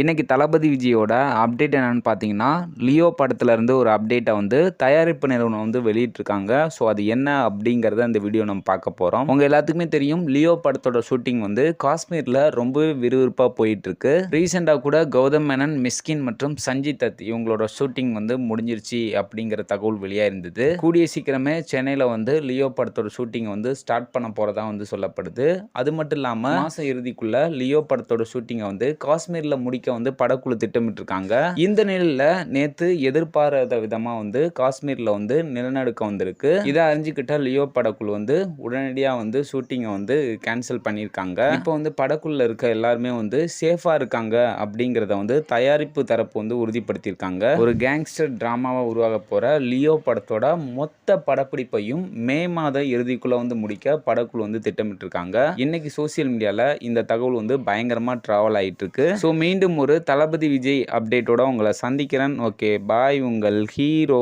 இன்றைக்கி தளபதி விஜயோட அப்டேட் என்னென்னு பார்த்தீங்கன்னா லியோ படத்துலேருந்து ஒரு அப்டேட்டை வந்து தயாரிப்பு நிறுவனம் வந்து வெளியிட்டிருக்காங்க. ஸோ அது என்ன அப்படிங்கிறத இந்த வீடியோ நம்ம பார்க்க போகிறோம் உங்கள் எல்லாத்துக்குமே தெரியும் லியோ படத்தோட ஷூட்டிங் வந்து காஷ்மீரில் ரொம்பவே விறுவிறுப்பாக போயிட்டுருக்கு. ரீசெண்டாக கூட கௌதம் மேனன் மிஸ்கின் மற்றும் சஞ்சித் தத் இவங்களோட ஷூட்டிங் வந்து முடிஞ்சிருச்சு அப்படிங்கிற தகவல் வெளியாக இருந்தது கூடிய சீக்கிரமே சென்னையில் வந்து லியோ படத்தோட ஷூட்டிங் வந்து ஸ்டார்ட் பண்ண போகிறதா வந்து சொல்லப்படுது. அது மட்டும் இல்லாமல் மாதம் இறுதிக்குள்ள லியோ படத்தோட ஷூட்டிங்கை வந்து காஷ்மீரில் முடிக்க வந்து படக்குழு திட்டமிட்டிருக்காங்க. இந்த நிலையில் நேற்று எதிர்பாராத விதமாக வந்து காஷ்மீரில் வந்து நிலநடுக்கம் வந்திருக்கு. இதை அறிஞ்சுக்கிட்ட லியோ படக்குழு வந்து உடனடியாக வந்து ஷூட்டிங்கை வந்து கேன்சல் பண்ணியிருக்காங்க. இப்போ வந்து படக்குள்ள இருக்க எல்லாருமே வந்து சேஃபாக இருக்காங்க அப்படிங்கிறத வந்து தயாரிப்பு தரப்பு வந்து உறுதிப்படுத்தியிருக்காங்க. ஒரு கேங்ஸ்டர் டிராமாவாக உருவாக போகிற லியோ படத்தோட மொத்த படப்பிடிப்பையும் மே மாத இறுதிக்குள்ள வந்து முடிக்க படக்குழு வந்து திட்டமிட்டிருக்காங்க. இன்னைக்கு சோசியல் மீடியாவில் இந்த தகவல் வந்து பயங்கரமாக ட்ராவல் ஆயிட்டு இருக்கு ஸோ மீண்டும் ஒரு தளபதி விஜய் அப்டேட்டோட உங்களை சந்திக்கிறேன். ஓகே பாய் உங்கள் ஹீரோ.